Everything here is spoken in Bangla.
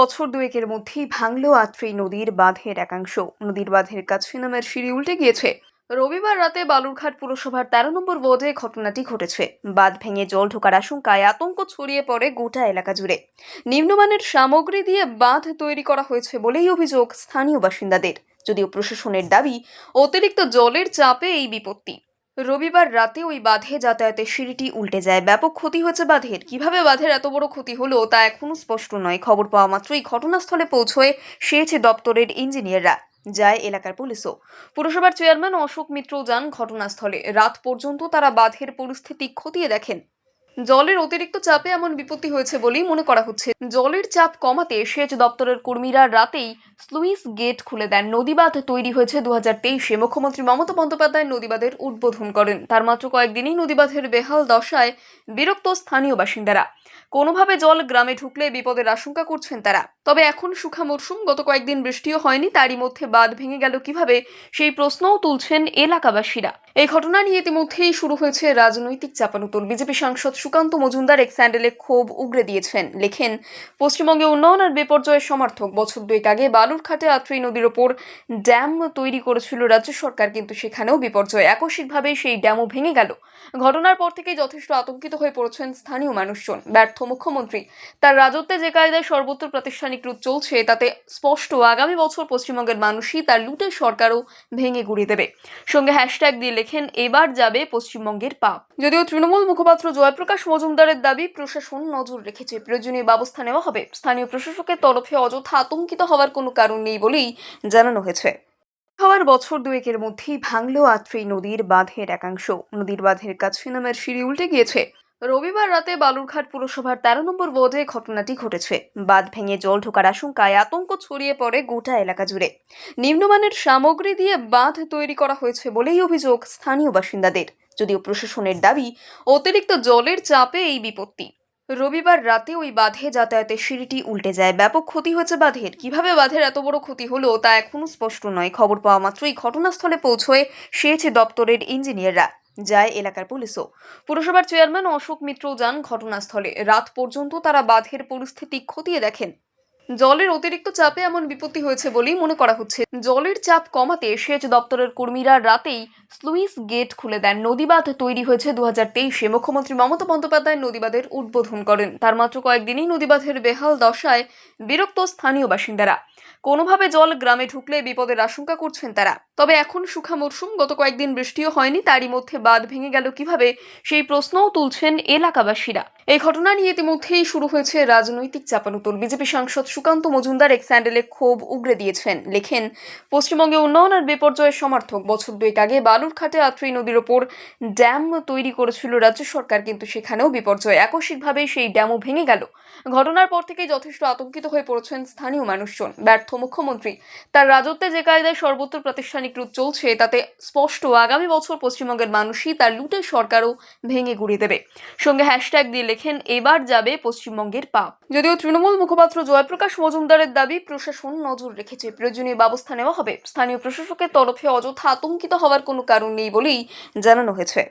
বছর দুয়েকের মধ্যেই ভাঙল আত্রেই নদীর বাঁধের একাংশ। নদীর বাঁধের কাছে নামের সিঁড়ি উল্টে গিয়েছে। রবিবার রাতে বালুরঘাট পুরসভার তেরো নম্বর ওয়ার্ডে ঘটনাটি ঘটেছে। বাঁধ ভেঙে জল ঢোকার আশঙ্কায় আতঙ্ক ছড়িয়ে পড়ে গোটা এলাকা জুড়ে। নিম্নমানের সামগ্রী দিয়ে বাঁধ তৈরি করা হয়েছে বলেই অভিযোগ স্থানীয় বাসিন্দাদের। যদিও প্রশাসনের দাবি, অতিরিক্ত জলের চাপে এই বিপত্তি। রবিবার রাতে ওই বাঁধে যাতায়াতে সিঁড়িটি উল্টে যায়। ব্যাপক ক্ষতি হয়েছে বাঁধের। কীভাবে বাঁধের এত বড় ক্ষতি হলো তা এখনও স্পষ্ট নয়। খবর পাওয়া মাত্রই ঘটনাস্থলে পৌঁছয়ে সেচ দপ্তরের ইঞ্জিনিয়াররা যায় এলাকার পুলিশও। পুরসভার চেয়ারম্যান অশোক মিত্র যান ঘটনাস্থলে। রাত পর্যন্ত তারা বাঁধের পরিস্থিতি খতিয়ে দেখেন। জলের অতিরিক্ত চাপে এমন বিপত্তি হয়েছে বলেই মনে করা হচ্ছে। জলের চাপ কমাতে সেচ দপ্তরের কর্মীরা রাতেই স্লুইস গেট খুলে দেন। নদীবাঁধ তৈরি হয়েছে দু হাজার তেইশে। মুখ্যমন্ত্রী মমতা বন্দ্যোপাধ্যায় নদীবাঁধের উদ্বোধন করেন। তার মাত্র কয়েকদিনই নদীবাঁধের বেহাল দশায় বিরক্ত স্থানীয় বাসিন্দারা। কোনোভাবে জল গ্রামে ঢুকলে বিপদের আশঙ্কা করছেন তারা। তবে এখন সুখা মরশুম, গত কয়েকদিন বৃষ্টিও হয়নি, তারই মধ্যে বাঁধ ভেঙে গেল কীভাবে সেই প্রশ্নও তুলছেন এলাকাবাসীরা। এই ঘটনা নিয়ে ইতিমধ্যেই শুরু হয়েছে রাজনৈতিক চাপানুতোল। বিজেপি সাংসদ সুকান্ত মজুমদার এক স্যান্ডেলে ক্ষোভ উগরে দিয়েছেন, লেখেন, পশ্চিমবঙ্গে উন্নয়ন আর বিপর্যয়ের সমর্থক। বছর দুয়েক আগে বালুরঘাটে আত্রি নদীর ওপর ড্যাম তৈরি করেছিল রাজ্য সরকার, কিন্তু সেখানেও বিপর্যয়। আকস্মিকভাবে সেই ড্যামও ভেঙে গেল। ঘটনার পর থেকেই যথেষ্ট আতঙ্কিত হয়ে পড়েছেন স্থানীয় মানুষজন। ব্যর্থ মুখ্যমন্ত্রী। তার রাজত্বে যে কায়দায় সর্বত্র প্রাতিষ্ঠানিক রূপ চলছে, তাতে স্পষ্ট, আগামী বছর পশ্চিমবঙ্গের মানুষই তার লুটের সরকারও ভেঙে গুড়িয়ে দেবে। সঙ্গে হ্যাশট্যাগ দিয়ে লেখেন এবার যাবে পশ্চিমবঙ্গের পাপ। যদিও তৃণমূল মুখপাত্র জয়প্রকাশ মজুমদারের দাবি, প্রশাসন নজর রেখেছে। প্রয়োজনীয় ব্যবস্থা নেওয়া হবে। স্থানীয় প্রশাসকের তরফে অযথা আতঙ্কিত হওয়ার কোনো কারণ নেই বলেই জানানো হয়েছে। হওয়ার বছর দুয়েকের মধ্যেই ভাঙল আত্রেই নদীর বাঁধের একাংশ। নদীর বাঁধের কাছে নামের সিঁড়ি উল্টে গিয়েছে। রবিবার রাতে বালুরঘাট পুরসভার তেরো নম্বর ওয়ার্ডে ঘটনাটি ঘটেছে। বাঁধ ভেঙে জল ঢোকার আশঙ্কায় আতঙ্ক ছড়িয়ে পড়ে গোটা এলাকা জুড়ে। নিম্নমানের সামগ্রী দিয়ে বাঁধ তৈরি করা হয়েছে বলেই অভিযোগ স্থানীয় বাসিন্দাদের। যদিও প্রশাসনের দাবি, অতিরিক্ত জলের চাপে এই বিপত্তি। রবিবার রাতে ওই বাঁধে যাতায়াতের সিঁড়িটি উল্টে যায়। ব্যাপক ক্ষতি হয়েছে বাঁধের। কীভাবে বাঁধের এত বড় ক্ষতি হলো তা এখনও স্পষ্ট নয়। খবর পাওয়া মাত্রই ঘটনাস্থলে পৌঁছয় সেচ দপ্তরের ইঞ্জিনিয়াররা। যায় এলাকার পুলিশও। পুরসভার চেয়ারম্যান অশোক মিত্র যান ঘটনাস্থলে। রাত পর্যন্ত তারা বাঁধের পরিস্থিতি খতিয়ে দেখেন। জলের অতিরিক্ত চাপে এমন বিপত্তি হয়েছে বলেই মনে করা হচ্ছে। জলের চাপ কমাতে সেচ দপ্তরের কর্মীরা রাতেই স্লুইস গেট খুলে দেন। নদীবাঁধ তৈরি হয়েছে দু হাজার তেইশে। মুখ্যমন্ত্রী মমতা বন্দ্যোপাধ্যায় নদীবাঁধের উদ্বোধন করেন। তার মাত্র কয়েকদিনই নদীবাঁধের বেহাল দশায় বিরক্ত স্থানীয় বাসিন্দারা। কোনোভাবে জল গ্রামে ঢুকলে বিপদের আশঙ্কা করছেন তারা। তবে এখন সুখা মরশুম, গত কয়েকদিন বৃষ্টিও হয়নি, তারই মধ্যে বাঁধ ভেঙে গেল কীভাবে সেই প্রশ্নও তুলছেন এলাকাবাসীরা। এই ঘটনা নিয়ে ইতিমধ্যেই শুরু হয়েছে রাজনৈতিক চাপানুতোল। বিজেপি সাংসদ সুকান্ত মজুমদার এক স্যান্ডেলে ক্ষোভ উগরে দিয়েছেন। লেখেন, পশ্চিমবঙ্গে উন্নয়ন আর বিপর্যয়ের সমর্থক। বছর দুয়েক আগে বালুরঘাটে আত্রি নদীর ওপর ড্যাম তৈরি করেছিল রাজ্য সরকার, কিন্তু সেখানেও বিপর্যয়। আকস্মিকভাবে সেই ড্যামও ভেঙে গেল। ঘটনার পর থেকেই যথেষ্ট আতঙ্কিত হয়ে পড়েছেন স্থানীয় মানুষজন। ব্যর্থ মুখ্যমন্ত্রী। তার রাজত্বে যে কায়দায় সর্বত্র প্রাতিষ্ঠানিক রূপ চলছে, তাতে স্পষ্ট আগামী বছর পশ্চিমবঙ্গের মানুষই তার লুটে সরকারও ভেঙে গুড়িয়ে দেবে। সঙ্গে হ্যাশট্যাগ দিয়ে লেখেন, এবার যাবে পশ্চিমবঙ্গের পাপ। যদিও তৃণমূল মুখপাত্র জয়প্রকাশ মজুমদারের দাবি, প্রশাসন নজর রেখেছে, প্রয়োজনীয় ব্যবস্থা নেওয়া হবে। স্থানীয় প্রশাসকের তরফে অযথা আতঙ্কিত হওয়ার কোনো কারণ নেই বলেই জানানো হয়েছে।